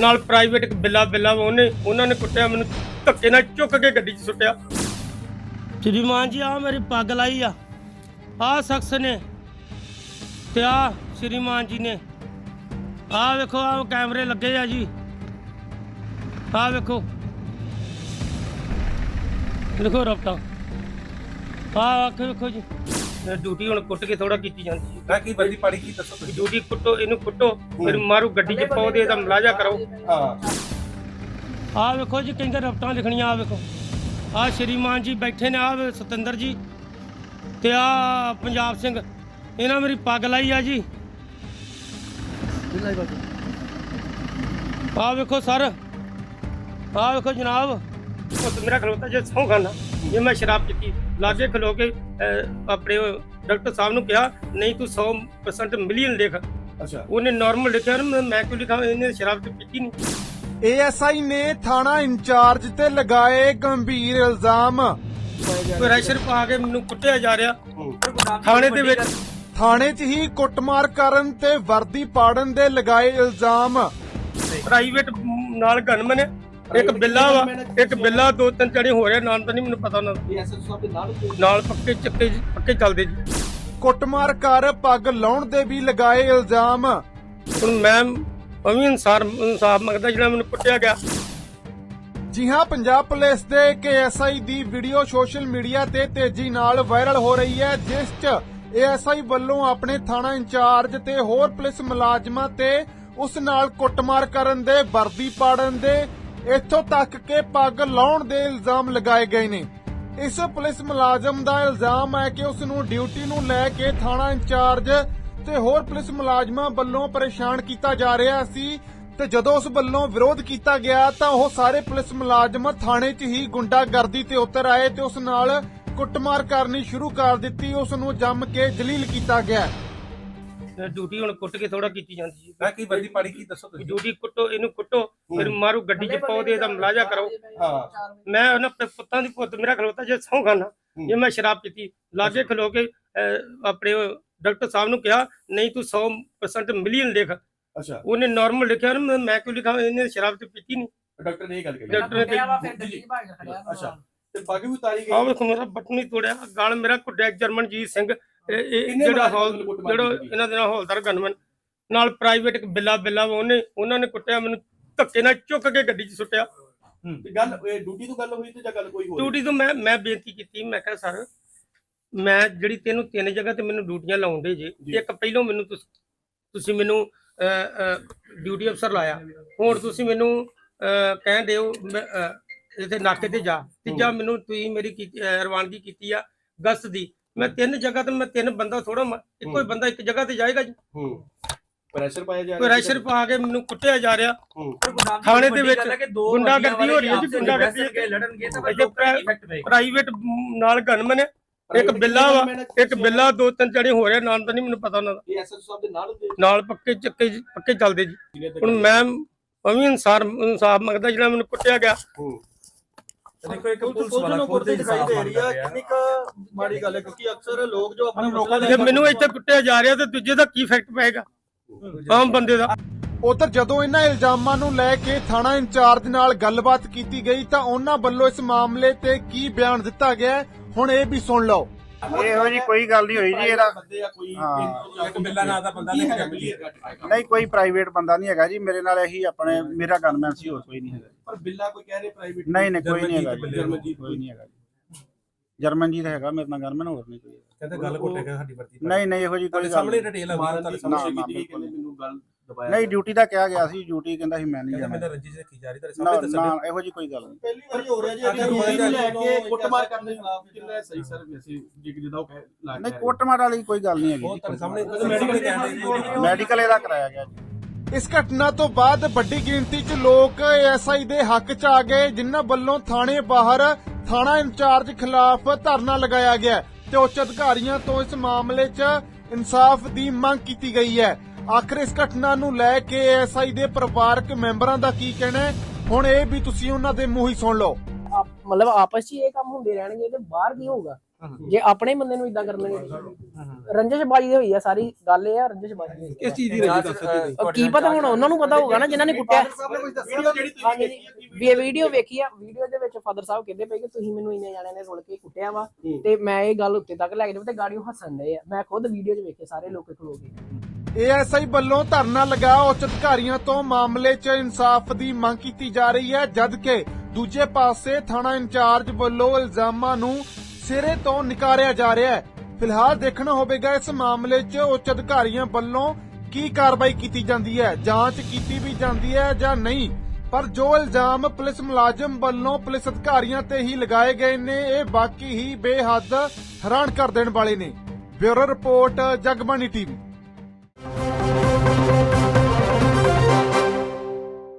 ਨਾਲ ਪ੍ਰਾਈਵੇਟ ਬਿੱਲਾ ਬਿੱਲਾ ਉਹਨੇ ਉਹਨਾਂ ਨੇ ਕੁੱਟਿਆ, ਮੈਨੂੰ ਧੱਕੇ ਨਾਲ ਚੁੱਕ ਕੇ ਗੱਡੀ 'ਚ ਸੁੱਟਿਆ। ਸ਼੍ਰੀਮਾਨ ਜੀ ਆ ਮੇਰੀ ਪੱਗ ਲਾਈ ਆ। ਆ ਸ਼ਖਸ ਨੇ ਤੇ ਆ ਸ਼੍ਰੀਮਾਨ ਜੀ ਨੇ। ਆ ਵੇਖੋ ਆ ਕੈਮਰੇ ਲੱਗੇ ਆ ਜੀ। ਆ ਵੇਖੋ। ਦੇਖੋ ਰਫਟਾ ਆ ਆਖ ਵੇਖੋ ਜੀ। ਡਿਊਟੀ ਹੁਣ ਕੁੱਟ ਕੇ ਥੋੜਾ ਕੀਤੀ ਜਾਂਦੀ ਹੈ। ਮੈਂ ਕੀ ਵਰਦੀ ਪਾੜੀ ਕੀ ਦੱਸੋ ਤੁਸੀਂ? ਡਿਊਟੀ ਕੁੱਟੋ ਇਹਨੂੰ ਕੁੱਟੋ ਫਿਰ ਮਾਰੂ ਗੱਡੀ 'ਚ ਪਾਓ ਤੇ ਇਹਦਾ ਮਲਾਜਾ ਕਰੋ। ਹਾਂ। ਆ ਵੇਖੋ ਜੀ ਕਹਿੰਦੇ ਰਫਟਾਂ ਲਿਖਣੀਆਂ ਆ ਵੇਖੋ। ਆ ਸ਼੍ਰੀਮਾਨ ਜੀ ਬੈਠੇ ਨੇ ਆ ਸਤਿੰਦਰ ਜੀ ਤੇ ਆ ਪੰਜਾਬ ਸਿੰਘ। ਇਹਨਾਂ ਮੇਰੀ ਪੱਗ ਲਾਈ ਆ ਜੀ। ਆ ਵੇਖੋ ਸਰ ਆ ਵੇਖੋ ਜਨਾਬ। ਉਹ ਮੇਰਾ ਖਲੋਤਾ ਜੇ ਸੌਂ ਖਾਨਾ ਜੇ ਮੈਂ ਸ਼ਰਾਬ ਪੀਤੀ ਲਾਗੇ ਖਲੋ ਕੇ ਅਹ, ਆਪਣੇ ਉਹ ਡਾਕਟਰ ਸਾਹਿਬ ਨੂੰ ਕਿਹਾ ਨਹੀਂ ਤੂੰ 100% ਮਿਲੀਅਨ ਲਿਖ। ਅੱਛਾ। ਉਹਨੇ ਨਾਰਮਲ ਲਿਖਿਆ ਨਾ ਮੈਂ- ਮੈਂ ਕਿਉਂ ਲਿਖਾਂ? ਇਹਨੇ ਸ਼ਰਾਬ ਤੇ ਪੀਤੀ ਨਹੀਂ ਏਐਸਆਈ ਨੇ ਥਾਣਾ ਇੰਚਾਰਜ ਤੇ ਲਗਾਏ ਗੰਭੀਰ ਇਲਜ਼ਾਮ। ਪ੍ਰੈਸ਼ਰ ਪਾ ਕੇ ਮੈਨੂੰ ਕੁੱਟਿਆ ਜਾ ਰਿਹਾ। ਥਾਣੇ ਦੇ ਵਿੱਚ ਥਾਣੇ 'ਚ ਹੀ ਕੁੱਟਮਾਰ ਕਰਨ ਤੇ ਵਰਦੀ ਪਾੜਨ ਦੇ ਲਗਾਏ ਇਲਜ਼ਾਮ। ਪ੍ਰਾਈਵੇਟ ਨਾਲ ਗਨਮਨ ਹੈ। ਇੱਕ ਬਿੱਲਾ ਵਾ ਇੱਕ ਬਿੱਲਾ ਦੋ ਤਿੰਨ ਚੜੇ ਹੋ ਰਿਹਾ ਨਾਮ ਤਾਂ ਨਹੀਂ ਮੈਨੂੰ ਪਤਾ ਉਹਨਾਂ ਦਾ। ਇਹ ਐਸਐਸ ਸਾਹਿਬ ਦੇ ਨਾਲ ਨਾਲ ਪੱਕੇ ਚੱਕੇ ਜੀ, ਪੱਕੇ ਚੱਲਦੇ ਜੀ। ਕੁੱਟਮਾਰ ਕਰ ਪੱਗ ਲਾਉਣ ਦੇ ਵੀ ਲਗਾਏ ਇਲਜ਼ਾਮ। ਹੁਣ ਮੈਂ ਅਮੀ ਇਨਸਾਰ ਇਨਸਾਫ ਮੰਗਦਾ ਜਿਹੜਾ ਮੈਨੂੰ ਕੁੱਟਿਆ ਗਿਆ। ਜੀ ਹਾਂ ਪੰਜਾਬ ਪੁਲਿਸ ਦੇ ਇੱਕ ਐਸਆਈ ਦੀ ਵੀਡੀਓ ਸੋਸ਼ਲ ਮੀਡੀਆ ਤੇ ਤੇਜ਼ੀ ਨਾਲ ਵਾਇਰਲ ਹੋ ਰਹੀ ਹੈ ਜਿਸ 'ਚ ਏਐਸਆਈ ਵੱਲੋਂ ਆਪਣੇ ਥਾਣਾ ਇੰਚਾਰਜ ਤੇ ਹੋਰ ਪੁਲਿਸ ਮੁਲਾਜ਼ਮਾਂ ਤੇ ਉਸ ਨਾਲ ਕੁੱਟਮਾਰ ਕਰਨ ਦੇ ਵਰਦੀ ਪਾੜਨ ਦੇ ਇੱਥੋਂ ਤੱਕ ਕਿ ਪੱਗ ਲਾਉਣ ਦੇ ਇਲਜ਼ਾਮ ਲਗਾਏ ਗਏ ਨੇ। ਇਸ ਪੁਲਿਸ ਮੁਲਾਜ਼ਮ ਦਾ ਇਲਜ਼ਾਮ ਹੈ ਕਿ ਉਸ ਨੂੰ ਡਿਊਟੀ ਨੂੰ ਲੈ ਕੇ ਥਾਣਾ ਇੰਚਾਰਜ ਤੇ ਹੋਰ ਪੁਲਿਸ ਮੁਲਾਜ਼ਮਾਂ ਵੱਲੋਂ ਪਰੇਸ਼ਾਨ ਕੀਤਾ ਜਾ ਰਿਹਾ ਸੀ ਤੇ ਜਦੋਂ ਉਸ ਵੱਲੋਂ ਵਿਰੋਧ ਕੀਤਾ ਗਿਆ ਤਾਂ ਉਹ ਸਾਰੇ ਪੁਲਿਸ ਮੁਲਾਜ਼ਮ ਥਾਣੇ 'ਚ ਹੀ ਗੁੰਡਾਗਰਦੀ ਤੇ ਉਤਰ ਆਏ ਤੇ ਉਸ ਨਾਲ ਕੁੱਟਮਾਰ ਕਰਨੀ ਸ਼ੁਰੂ ਕਰ ਦਿੱਤੀ। ਉਸ ਨੂੰ ਜੰਮ ਕੇ ਜਲੀਲ ਕੀਤਾ ਗਿਆ। ਤੇ ਡਿਊਟੀ ਹੁਣ ਕੁੱਟ ਕੇ ਥੋੜਾ ਕੀਤੀ ਜਾਂਦੀ ਹੈ ਮੈਂ ਕੀ ਵਰਦੀ ਪਾੜੀ ਕੀ ਦੱਸੋ ਤੁਸੀਂ? ਡਿਊਟੀ ਕੁੱਟੋ ਇਹਨੂੰ ਕੁੱਟੋ ਫਿਰ ਮਾਰੂ ਗੱਡੀ 'ਚ ਪਾਓ ਤੇ ਇਹਦਾ ਮਲਾਜਾ ਕਰੋ। ਹਾਂ। ਮੈਂ ਉਹਨਾਂ ਪ- ਪੁੱਤਾਂ ਦੀ ਪੁੱਤ ਮੇਰਾ ਖਲੋਤਾ ਜੇ ਸੌਂ ਖਾਨਾ ਜੇ ਮੈਂ ਸ਼ਰਾਬ ਪੀਤੀ ਲਾਗੇ ਖਲੋ ਕੇ ਅਹ, ਆਪਣੇ ਉਹ ਡਾਕਟਰ ਸਾਹਿਬ ਨੂੰ ਕਿਹਾ ਨਹੀਂ ਤੂੰ 100% ਮਿਲੀਅਨ ਲਿਖ। ਅੱਛਾ। ਉਹਨੇ ਨਾਰਮਲ ਲਿਖਿਆ ਨਾ ਮੈਂ- ਮੈਂ ਕਿਉਂ ਲਿਖਾਂ? ਇਹਨੇ ਸ਼ਰਾਬ ਤੇ ਪੀਤੀ ਨਹੀਂ ਡਾਕਟਰ ਨੇ ਇਹ ਗੱਲ ਕਹੀ। ਡਾਕਟਰ ਨੇ ਖੜਿਆ ਵਾ ਫਿਰ ਗੱਡੀ ਭਾਗ ਖੜਿਆ। ਅੱਛਾ। ਤੇ ਪੱਗ ਵੀ ਉਤਾਰੀ ਆਹ ਗਈ। ਵੇਖੋ ਮੇਰਾ ਬਟਨ ਹੀ ਤੋੜਿਆ ਗਲ ਮੇਰਾ ਕੁੱਟਿਆ ਜਰਮਨਜੀਤ ਸਿੰਘ। ਇਹ- ਇਹ ਕਿੰਨੇ ਜਿਹੜਾ ਮੁਲਾਜ਼ਮਾਂ ਹੌਲ ਕੁੱਟਮਾਰ ਜਿਹੜਾ ਕੀਤੀ? ਇਹਨਾਂ ਦੇ ਨਾਲ ਹੌਲਦਾਰ ਗਨਮਨ ਨਾਲ ਪ੍ਰਾਈਵੇਟ ਬਿੱਲਾ ਬਿੱਲਾ ਉਹਨੇ ਉਹਨਾਂ ਨੇ ਕੁੱਟਿਆ ਮੈਨੂੰ ਧੱਕੇ ਨਾਲ ਚੁੱਕ ਕੇ ਗੱਡੀ 'ਚ ਸੁੱਟਿਆ। ਤੇ ਗੱਲ ਇਹ ਡਿਊਟੀ ਤੋਂ ਗੱਲ ਹੋਈ ਤੇ ਜਾਂ ਗੱਲ ਕੋਈ ਹੋਰ? ਡਿਊਟੀ ਤੋਂ ਮੈਂ ਮੈਂ ਬੇਨਤੀ ਕੀਤੀ ਮੈਂ ਕਿਹਾ ਸਰ ਮੈਂ ਜਿਹੜੀ ਤੈਨੂੰ ਤਿੰਨ ਜਗ੍ਹਾ ਤੇ ਮੈਨੂੰ ਡਿਊਟੀਆਂ ਲਾਉਂਦੇ ਜੇ ਜੀ। ਇੱਕ ਪਹਿਲੋਂ ਮੈਨੂੰ ਤੁਸ- ਤੁਸੀਂ ਮੈਨੂੰ ਡਿਊਟੀ ਅਫਸਰ ਲਾਇਆ। ਹੁਣ ਤੁਸੀਂ ਮੈਨੂੰ ਅਹ, ਕਹਿੰਦੇ ਹੋ ਮੈਂ, ਅਹ, ਇੱਥੇ ਨਾਕੇ ਤੇ ਜਾ। ਤੀਜਾ ਮੈਨੂੰ ਤੁਸੀਂ ਮੇਰੀ ਰਵਾਨਗੀ ਕੀਤੀ ਆ ਗਸਤ ਦੀ। ਮੈਂ ਤਿੰਨ ਜਗ੍ਹਾ ਤੇ ਮੈਂ ਤਿੰਨ ਬੰਦਾ ਥੋੜਾ ਇੱਕੋ ਹੀ। ਬੰਦਾ ਇੱਕ ਜਗ੍ਹਾ ਤੇ ਜਾਏਗਾ ਜੀ। ਹੂੰ। ਪ੍ਰੈਸ਼ਰ ਪਾਇਆ ਜਾ ਪ੍ਰੈਸ਼ਰ ਪਾ ਕੇ ਮੈਨੂੰ ਕੁੱਟਿਆ ਜਾ ਰਿਹਾ। ਹੂੰ। ਥਾਣੇ ਦੇ ਵਿੱਚ ਗੁੰਡਾਗਰਦੀ ਹੋ ਰਹੀ ਹੈ ਜੀ, ਗੁੰਡਾਗਰਦੀ। ਲੜਨਗੇ ਤਾਂ ਪ੍ਰਾਈਵੇਟ ਨਾਲ ਗਨਮਨ ਹੈ। ਇੱਕ ਬਿੱਲਾ ਵਾ ਇੱਕ ਬਿੱਲਾ ਦੋ ਤਿੰਨ ਚੜੇ ਹੋ ਰਿਹਾ ਨਾਮ ਤਾਂ ਨਹੀਂ ਮੈਨੂੰ ਪਤਾ ਉਹਨਾਂ ਦਾ। ਇਹ ਐਸਐਸ ਸਾਹਿਬ ਦੇ ਨਾਲ ਪੱਕੇ ਚੱਕੇ ਜੀ- ਪੱਕੇ ਚੱਲਦੇ ਜੀ। ਹੁਣ ਮੈਂ ਅਮੀ ਇਨਸਾਰ ਇਨਸਾਫ ਮੰਗਦਾ ਜਿਹੜਾ ਮੈਨੂੰ ਕੁੱਟਿਆ ਗਿਆ। ਹੂੰ। ਦੇਖੋ ਇੱਕ ਪੁਲਿਸ ਵਾਲਾ ਖੁਦ ਦਿਖਾਈ ਦੇ ਰਹੀ ਆ ਕਿੰਨੀ ਕੁ ਮਾੜੀ ਗੱਲ ਹੈ ਕਿਉਂਕਿ ਅਕਸਰ ਲੋਕ ਜੋ ਆਪਣੇ ਲੋਕਾਂ ਜੇ ਮੈਨੂੰ ਇੱਥੇ ਕੁੱਟਿਆ ਜਾ ਰਿਹਾ ਤੇ ਦੂਜੇ ਦਾ ਕੀ ਇਫੈਕਟ ਪਏਗਾ? ਆਮ ਬੰਦੇ ਦਾ। ਉਧਰ ਜਦੋਂ ਇਹਨਾਂ ਇਲਜ਼ਾਮਾਂ ਨੂੰ ਲੈ ਕੇ ਥਾਣਾ ਇੰਚਾਰਜ ਨਾਲ ਗੱਲਬਾਤ ਕੀਤੀ ਗਈ ਤਾਂ ਉਹਨਾਂ ਵੱਲੋਂ ਇਸ ਮਾਮਲੇ ਤੇ ਕੀ ਬਿਆਨ ਦਿੱਤਾ ਗਿਆ ਹੁਣ ਇਹ ਵੀ ਸੁਣ ਲਓ। ਇਹੋ ਜੀ ਕੋਈ ਗੱਲ ਨਹੀਂ ਹੋਈ ਜੀ ਇਹਦਾ। ਬੰਦੇ ਆ ਕੋਈ ਹਾਂ। ਇੱਕ ਬਿੱਲਾ ਨਾਂ ਦਾ ਬੰਦਾ ਲੈ ਕੇ ਨਹੀਂ ਕੋਈ ਪ੍ਰਾਈਵੇਟ ਬੰਦਾ ਨਹੀਂ ਹੈਗਾ ਜੀ। ਮੇਰੇ ਨਾਲ ਇਹੀ ਆਪਣੇ ਮੇਰਾ ਗਨਮੈਨ ਸੀ ਹੋਰ ਕੋਈ ਨਹੀਂ ਹੈਗਾ। ਪਰ ਬਿੱਲਾ ਕੋਈ ਕਹਿ ਰਿਹਾ ਪ੍ਰਾਈਵੇਟ ਨਹੀਂ ਨਹੀਂ ਕੋਈ ਨਹੀਂ ਹੈਗਾ ਜੀ। ਜਰਮਨਜੀਤ ਕੋਈ ਨਹੀਂ ਹੈਗਾ ਜੀ। ਜਰਮਨਜੀਤ ਹੈਗਾ ਮੇਰੇ ਨਾਲ ਗਨਮੈਨ ਹੋਰ ਨਹੀਂ ਕੋਈ। ਹੈਗਾ। ਕਹਿੰਦੇ ਗੱਲ ਘੁੱਟੇਗਾ ਸਾਡੀ ਵਰਤੀ ਨਹੀਂ ਨਹੀਂ ਇਹੋ ਜੀ ਕੋਈ ਗੱਲ ਸਾਹਮਣੇ ਨਹੀਂ। ਡਿਟੇਲ ਆ ਮਾਰਨ ਤੁਹਾਡੇ ਸਾਹਮਣੇ ਕੀਤੀ ਗਈ ਬਿਲਕੁਲ ਕਹਿੰਦੇ ਮੈਨੂੰ ਗੱਲ ਦਬਾਇਆ ਨਹੀਂ ਡਿਊਟੀ ਦਾ ਕਿਹਾ ਗਿਆ ਸੀ ਡਿਊਟੀ ਕਹਿੰਦਾ ਸੀ ਮੈਂ ਨਹੀਂ ਕਹਿੰਦੇ ਜਾਣਾ। ਮੈਂ ਤਾਂ ਰੰਜੀ ਰੱਖੀ ਜਾ ਰਹੀ ਤੁਹਾਡੇ ਨਾ ਸਾਹਮਣੇ ਦੱਸਣ ਨਾ ਇਹੋ ਜੀ ਕੋਈ ਗੱਲ ਨਹੀਂ। ਪਹਿਲੀ ਵਾਰੀ ਹੋ ਰਿਹਾ ਜੀ ਡਿਊਟੀ ਨੂੰ ਲੈ ਕੇ ਕੁੱਟਮਾਰ ਕਰਨ ਦੇ ਖਿਲਾਫ ਕਿੰਨਾ ਸਹੀ ਸਰ ਜਿਹਦਾ ਉਹ ਕਹਿ ਲੱਗ ਨਹੀਂ ਕੋਟਮਾਰ ਵਾਲੀ ਕੋਈ ਗੱਲ ਨਹੀਂ ਉਹ ਹੈਗੀ ਤੁਹਾਡੇ ਸਾਹਮਣੇ ਮੈਡੀਕਲ ਕਹਿੰਦੇ ਜੀ। ਮੈਡੀਕਲ ਇਹਦਾ ਕਰਾਇਆ ਗਿਆ ਜੀ। ਇਸ ਘਟਨਾ ਤੋਂ ਬਾਅਦ ਵੱਡੀ ਗਿਣਤੀ 'ਚ ਲੋਕ ਐਸਆਈ ਦੇ ਹੱਕ 'ਚ ਆ ਗਏ ਜਿਨ੍ਹਾਂ ਵੱਲੋਂ ਥਾਣੇ ਬਾਹਰ ਥਾਣਾ ਇੰਚਾਰਜ ਖਿਲਾਫ ਧਰਨਾ ਲਗਾਇਆ ਗਿਆ ਤੇ ਉੱਚ ਅਧਿਕਾਰੀਆਂ ਤੋਂ ਇਸ ਮਾਮਲੇ 'ਚ ਇਨਸਾਫ ਦੀ ਮੰਗ ਕੀਤੀ ਗਈ ਹੈ। ਆਖਰ ਇਸ ਘਟਨਾ ਨੂੰ ਲੈ ਕੇ ਐਸਆਈ ਦੇ ਪਰਿਵਾਰਕ ਮੈਂਬਰਾਂ ਦਾ ਕੀ ਕਹਿਣਾ ਹੈ? ਹੁਣ ਇਹ ਵੀ ਤੁਸੀਂ ਉਹਨਾਂ ਦੇ ਮੂੰਹ ਹੀ ਸੁਣ ਲਓ। ਮਤਲਬ ਆਪਸ 'ਚ ਹੀ ਇਹ ਕੰਮ ਹੁੰਦੇ ਰਹਿਣਗੇ ਤੇ ਬਾਹਰ ਕੀ ਹੋਊਗਾ? ਜੇ ਆਪਣੇ ਬੰਦੇ ਨੂੰ ਇਦਾਂ ਕਰਨਗੇ। ਰੰਜਸ਼ਬਾਜੀ ਦੀ ਹੋਈ ਆ ਸਾਰੀ ਗੱਲ ਇਹ ਆ ਰੰਜਸ਼ਬਾਜੀ ਦੀ ਕਿਸ ਚੀਜ਼ ਦੀ ਰਜੀ ਦੱਸੋ ਅਹ ਕੀ ਪਤਾ ਹੁਣ ਉਹਨਾਂ ਨੂੰ ਪਤਾ ਹੋਊਗਾ ਨਾ ਜਿਨ੍ਹਾਂ ਨੇ ਕੁੱਟਿਆ। ਵੀ ਵੀਡੀਓ ਵੇਖੀ ਆ ਵੀਡੀਓ ਦੇ ਵਿੱਚ ਫਾਦਰ ਸਾਹਿਬ ਕਹਿੰਦੇ ਪਏ ਕਿ ਤੁਸੀਂ ਮੈਨੂੰ ਇੰਨੇ ਜਾਣਿਆਂ ਨੇ ਸੁਣ ਕੇ ਕੁੱਟਿਆ ਵਾ ਤੇ ਮੈਂ ਇਹ ਗੱਲ ਉੱਤੇ ਤੱਕ ਲੈ ਕੇ ਤੇ ਗਾੜੀਓ ਹੱਸਣ ਡਏ ਆ। ਮੈਂ ਖੁਦ ਵੀਡੀਓ 'ਚ ਵੇਖੇ ਸਾਰੇ ਲੋਕ ਖਲੋ ਕੇ। ਏਐਸਆਈ ਵੱਲੋਂ ਧਰਨਾ ਲਗਾ ਉੱਚ ਅਧਿਕਾਰੀਆਂ ਤੋਂ ਮਾਮਲੇ 'ਚ ਇਨਸਾਫ ਦੀ ਮੰਗ ਕੀਤੀ ਜਾ ਰਹੀ ਹੈ, ਜਦਕਿ ਦੂਜੇ ਪਾਸੇ ਥਾਣਾ ਇੰਚਾਰਜ ਵੱਲੋਂ ਇਲਜ਼ਾਮਾਂ ਨੂੰ ਸਿਰੇ ਤੋਂ ਨਕਾਰਿਆ ਜਾ ਰਿਹਾ ਹੈ। ਫਿਲਹਾਲ ਦੇਖਣਾ ਹੋਵੇਗਾ ਇਸ ਮਾਮਲੇ 'ਚ ਉੱਚ ਅਧਿਕਾਰੀਆਂ ਵੱਲੋਂ ਕੀ ਕਾਰਵਾਈ ਕੀਤੀ ਜਾਂਦੀ ਹੈ, ਜਾਂਚ ਕੀਤੀ ਵੀ ਜਾਂਦੀ ਹੈ ਜਾਂ ਨਹੀਂ। ਪਰ ਜੋ ਇਲਜ਼ਾਮ ਪੁਲਿਸ ਮੁਲਾਜ਼ਮ ਵੱਲੋਂ ਪੁਲਿਸ ਅਧਿਕਾਰੀਆਂ ਤੇ ਹੀ ਲਗਾਏ ਗਏ ਨੇ, ਇਹ ਬਾਕੀ ਹੀ ਬੇਹੱਦ ਹੈਰਾਨ ਕਰ ਦੇਣ ਵਾਲੇ ਨੇ। Bureau report, Jagbani TV.